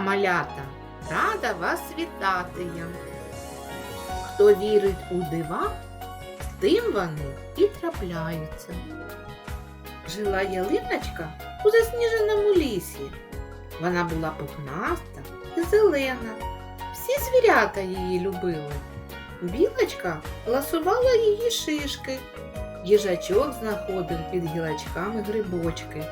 малята! Рада вас вітати я. Хто вірить у дива, тим вони і трапляються. Жила ялиночка у засніженому лісі. Вона була пухнаста і зелена. Всі звірята її любили. Білочка ласувала її шишки. Їжачок знаходив під гілочками грибочки.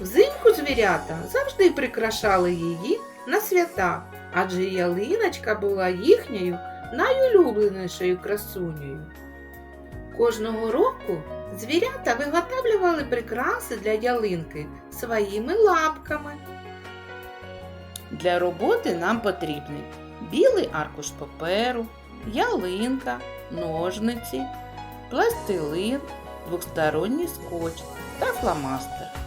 Взимку звірята завжди прикрашали її на свята, адже ялиночка була їхньою найулюбленішою красунею. Кожного року звірята виготовлювали прикраси для ялинки своїми лапками. Для роботи нам потрібний білий аркуш паперу, ялинка, ножниці, пластилин, двосторонній скотч та фломастер.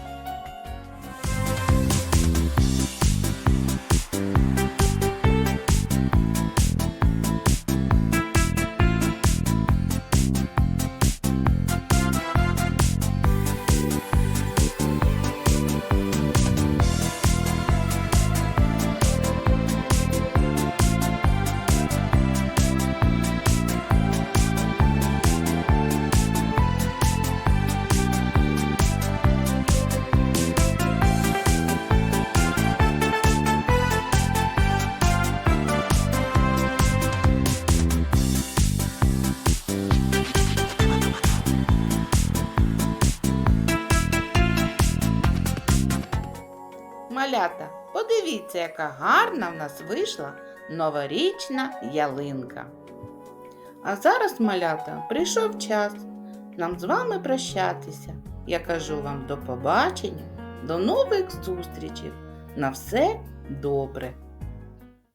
Малята, подивіться, яка гарна в нас вийшла новорічна ялинка. А зараз, малята, прийшов час нам з вами прощатися. Я кажу вам до побачення, до нових зустрічей. На все добре!